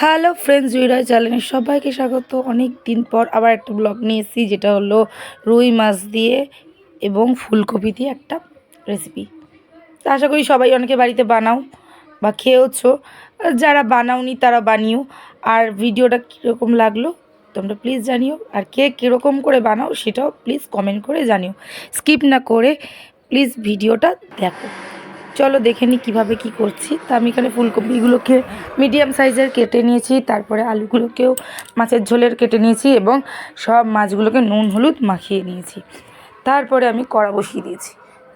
Hello friends জুইরাই চ্যানেলে সবাইকে স্বাগত। অনেক দিন পর আবার একটা ব্লগ নিয়ে এসেছি, যেটা হলো রুই মাছ দিয়ে এবং ফুলকপি দিয়ে একটা রেসিপি আশা করি সবাই অনেকে বাড়িতে বানাও বা খেয়েওছো। যারা বানাওনি তারা বানিও। আর ভিডিওটা কীরকম লাগল তোমরা প্লিজ জানিও। আর কে কীরকম করে বানাও সেটাও প্লিজ কমেন্ট করে জানিও। স্কিপ না করে প্লিজ ভিডিওটা দেখো। চলো দেখে নিই কীভাবে কী করছি। তা আমি এখানে ফুলকপিগুলোকে মিডিয়াম সাইজের কেটে নিয়েছি, তারপরে আলুগুলোকেও মাছের ঝোলের কেটে নিয়েছি এবং সব মাছগুলোকে নুন, হলুদ মাখিয়ে নিয়েছি। তারপরে আমি কড়া বসিয়ে দিয়েছি।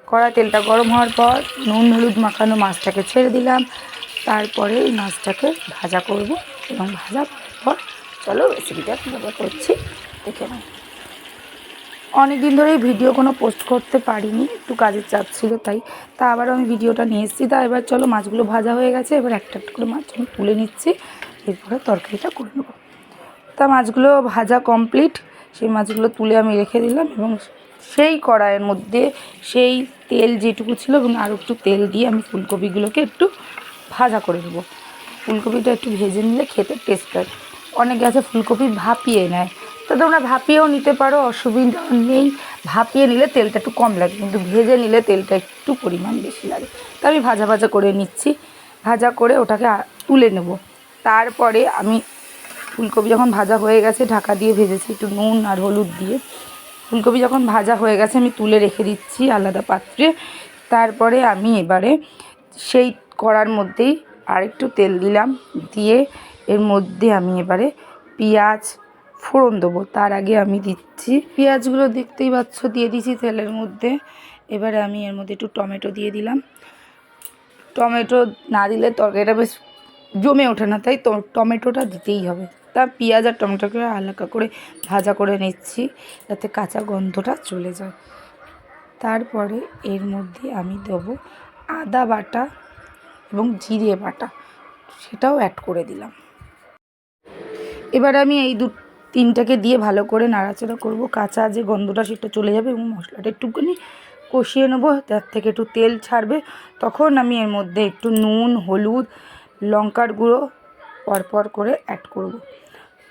কড়া তেলটা গরম হওয়ার পর নুন, হলুদ মাখানো মাছটাকে ছেড়ে দিলাম। তারপরে এই মাছটাকে ভাজা করব এবং ভাজা পর চলো রেসিপিটা কীভাবে করছি দেখে নাও। অনেক দিন ধরেই ভিডিও কোনো পোস্ট করতে পারিনি, একটু কাজের চাপ ছিল তাই। তা আবার আমি ভিডিওটা নিয়ে এসেছি। তা এবার চলো মাছগুলো ভাজা হয়ে গেছে, এবার একটা একটা করে মাছ আমি তুলে নিচ্ছি, এরপরে তরকারিটা করে নেব। তা মাছগুলো ভাজা কমপ্লিট সেই মাছগুলো তুলে আমি রেখে দিলাম এবং সেই কড়াইয়ের মধ্যে সেই তেল যেটুকু ছিল এবং আরও একটু তেল দিয়ে আমি ফুলকপিগুলোকে একটু ভাজা করে নেব। ফুলকপিটা একটু ভেজে নিলে খেতে টেস্ট হয়। অনেকে আছে ফুলকপি ভাপিয়ে নেয় তো তোমরা ভাপিয়েও নিতে পারো, অসুবিধা নেই। ভাপিয়ে নিলে তেলটা একটু কম লাগে, কিন্তু ভেজে নিলে তেলটা একটু পরিমাণ বেশি লাগে। তা আমি ভাজা ভাজা করে নিচ্ছি। ভাজা করে ওটাকে তুলে নেব। তারপরে আমি ফুলকপি যখন ভাজা হয়ে গেছে, ঢাকা দিয়ে ভেজেছি একটু নুন আর হলুদ দিয়ে। ফুলকপি যখন ভাজা হয়ে গেছে, আমি তুলে রেখে দিচ্ছি আলাদা পাত্রে। তারপরে আমি এবারে সেই কড়ার মধ্যেই আরেকটু তেল দিলাম। দিয়ে এর মধ্যে আমি এবারে পেঁয়াজ ফোড়ন দেবো, তার আগে আমি দিচ্ছি। পেঁয়াজগুলো দেখতেই পাচ্ছ, দিয়ে দিয়েছি তেলের মধ্যে। এবারে আমি এর মধ্যে একটু টমেটো দিয়ে দিলাম। টমেটো না দিলে তরকারিটা বেশ জমে ওঠে না, তাই টমেটোটা দিতেই হবে। তা পেঁয়াজ আর টমেটোকে হালকা করে ভাজা করে নিচ্ছি, যাতে কাঁচা গন্ধটা চলে যায়। তারপরে এর মধ্যে আমি দেবো আদা বাটা এবং জিরে বাটা, সেটাও অ্যাড করে দিলাম। এবার আমি এই দু তিনটাকে দিয়ে ভালো করে নাড়াচাড়া করব। কাঁচা যে গন্ধটা সেটা চলে যাবে এবং মশলাটা একটুখানি কষিয়ে নেব, তার থেকে একটু তেল ছাড়বে। তখন আমি এর মধ্যে একটু নুন, হলুদ, লঙ্কার গুঁড়ো পরপর করে অ্যাড করব।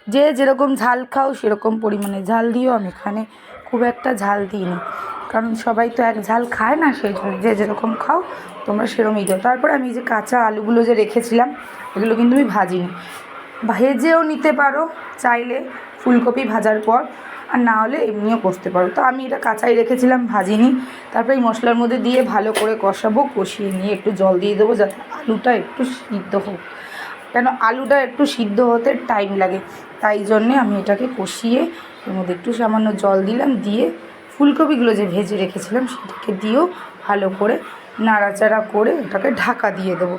যে যেরকম ঝাল খাও সেরকম পরিমাণে ঝাল দিও, আমি এখানে খুব একটা ঝাল দিই দিইনি। কারণ সবাই তো এক ঝাল খায় না, সেই জন্য যে যেরকম খাও তোমরা সেরকমই দাও। তারপরে আমি যে কাঁচা আলুগুলো যে রেখেছিলাম, এগুলো কিন্তু আমি ভাজিনি। ভেজেও নিতে পারো চাইলে। ফুলকপি ভাজার পর, আর না হলে এমনিও করতে পারো। তো আমি এটা কাঁচাই রেখেছিলাম, ভাজিনি। তারপরে এই মশলার মধ্যে দিয়ে ভালো করে কষাবো, কষিয়ে নিয়ে একটু জল দিয়ে দেবো যাতে আলুটা একটু সিদ্ধ হোক। কেন আলুটা একটু সিদ্ধ হতে টাইম লাগে, তাই জন্যে আমি এটাকে কষিয়ে এর মধ্যে একটু সামান্য জল দিলাম, দিয়ে ফুলকপিগুলো যে ভেজে রেখেছিলাম, সেটাকে দিয়েও ভালো করে নাড়াচাড়া করে এটাকে ঢাকা দিয়ে দেবো।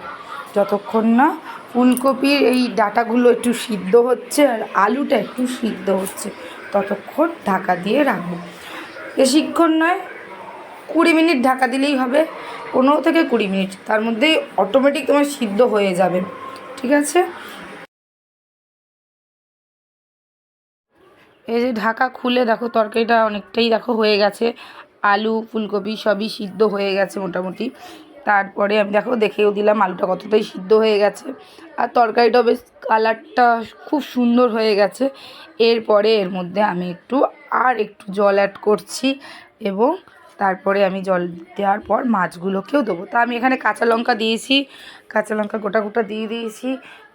যতক্ষণ না ফুলকপির এই ডাটাগুলো একটু সিদ্ধ হচ্ছে আর আলুটা একটু সিদ্ধ হচ্ছে, ততক্ষণ ঢাকা দিয়ে রাখব। বেশিক্ষণ নয়, কুড়ি মিনিট ঢাকা দিলেই হবে, পনেরো থেকে কুড়ি মিনিট, তার মধ্যে অটোমেটিক তোমার সিদ্ধ হয়ে যাবে, ঠিক আছে? এই যে ঢাকা খুলে দেখো, তরকারিটা অনেকটাই দেখো হয়ে গেছে, আলু, ফুলকপি সবই সিদ্ধ হয়ে গেছে মোটামুটি। তারপরে আমি দেখো দেখেও দিলাম আলুটা কতটাই সিদ্ধ হয়ে গেছে। আর তরকারিটা বেশ কালারটা খুব সুন্দর হয়ে গেছে। এরপরে এর মধ্যে আমি একটু আর একটু জল অ্যাড করছি এবং তারপরে আমি জল দেওয়ার পর মাছগুলোকেও দেবো। তা আমি এখানে কাঁচা লঙ্কা দিয়েছি, কাঁচা লঙ্কা গোটা গোটা দিয়ে দিয়েছি।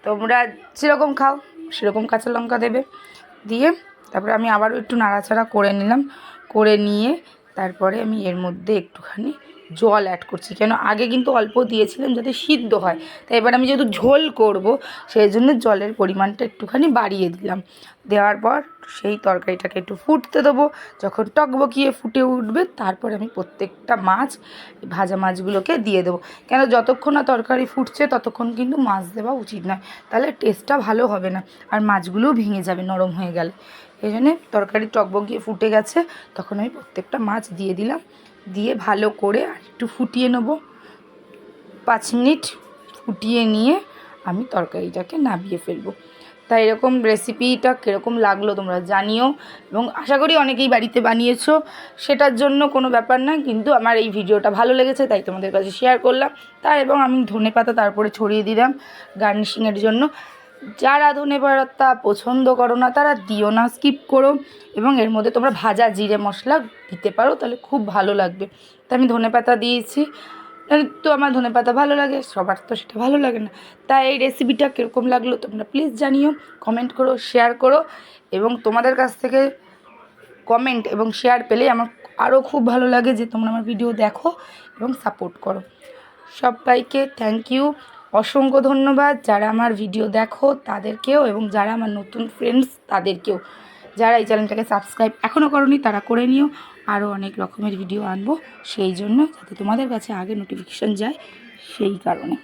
তোমরা যেরকম খাও সেরকম কাঁচা লঙ্কা দেবে দিয়ে তারপরে আমি আবারও একটু নাড়াচাড়া করে নিলাম, করে নিয়ে তারপরে আমি এর মধ্যে একটুখানি জল অ্যাড করছি। কেন? আগে কিন্তু অল্প দিয়েছিলাম যাতে সিদ্ধ হয়। তাই এবার আমি যেহেতু ঝোল করব সেই জন্য জলের পরিমাণটা একটুখানি বাড়িয়ে দিলাম। দেওয়ার পর সেই তরকারিটাকে একটু ফুটতে দেবো। যখন টকবকিয়ে ফুটে উঠবে, তারপর আমি প্রত্যেকটা মাছ, ভাজা মাছগুলোকে দিয়ে দেবো। কেন? যতক্ষণ না তরকারি ফুটছে, ততক্ষণ কিন্তু মাছ দেওয়া উচিত নয়। তাহলে টেস্টটা ভালো হবে না। আর মাছগুলোও ভেঙে যাবে, নরম হয়ে গেলে। এই জন্যে তরকারি টকবকিয়ে ফুটে গেছে, তখন আমি প্রত্যেকটা মাছ দিয়ে দিলাম। দিয়ে ভালো করে আর একটু ফুটিয়ে নেব। পাঁচ মিনিট ফুটিয়ে নিয়ে আমি তরকারিটাকে নামিয়ে ফেলব। তাই এরকম রেসিপিটা কীরকম লাগল তোমরা জানিও এবং আশা করি অনেকেই বাড়িতে বানিয়েছো। সেটার জন্য কোনো ব্যাপার না, কিন্তু আমার এই ভিডিওটা ভালো লেগেছে, তাই তোমাদের কাছে শেয়ার করলাম। তার এবং আমি ধনে পাতা তারপরে ছড়িয়ে দিলাম গার্নিশিংয়ের জন্য। যারা ধনে পাতা পছন্দ করো না, তারা দিও না স্কিপ করো এবং এর মধ্যে তোমরা ভাজা জিরে মশলা দিতে পারো, তাহলে খুব ভালো লাগবে। তো আমি ধনে পাতা দিয়েছি। তো আমার ধনে পাতা ভালো লাগে, সবার তো সেটা ভালো লাগে না। তাই এই রেসিপিটা কীরকম লাগল তোমরা প্লিজ জানিও কমেন্ট করো শেয়ার করো এবং তোমাদের কাছ থেকে কমেন্ট এবং শেয়ার পেলে আমার আরও খুব ভালো লাগে যে তোমরা আমার ভিডিও দেখো এবং সাপোর্ট করো। সবাইকে থ্যাংক ইউ অসংখ্য ধন্যবাদ। যারা আমার ভিডিও দেখো, তাদেরকেও এবং যারা আমার নতুন ফ্রেন্ডস তাদেরকেও। যারা এই চ্যানেলটাকে সাবস্ক্রাইব এখনও করনি, তারা করে নিও। আরও অনেক রকমের ভিডিও আনব। সেই জন্য যাতে তোমাদের কাছে আগে নোটিফিকেশান যায়, সেই কারণে।